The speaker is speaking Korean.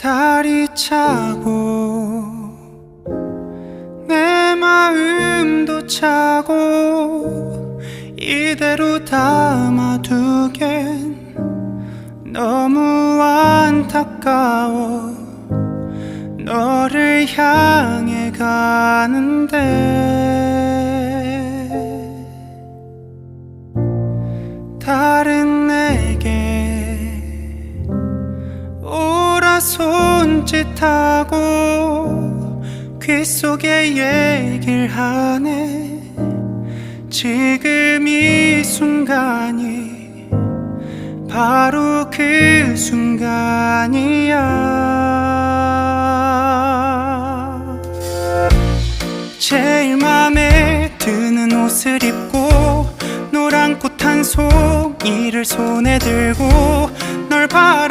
달이 차고 내 마음도 차고 이대로 담아두겐 너무 안타까워. 너를 향해 가는데 다른 손짓하고 귓속에 얘기를 하네. 지금 이 순간이 바로 그 순간이야. 제일 맘에 드는 옷을 입고 노란 꽃 한 송이를 손에 들고 널 바라보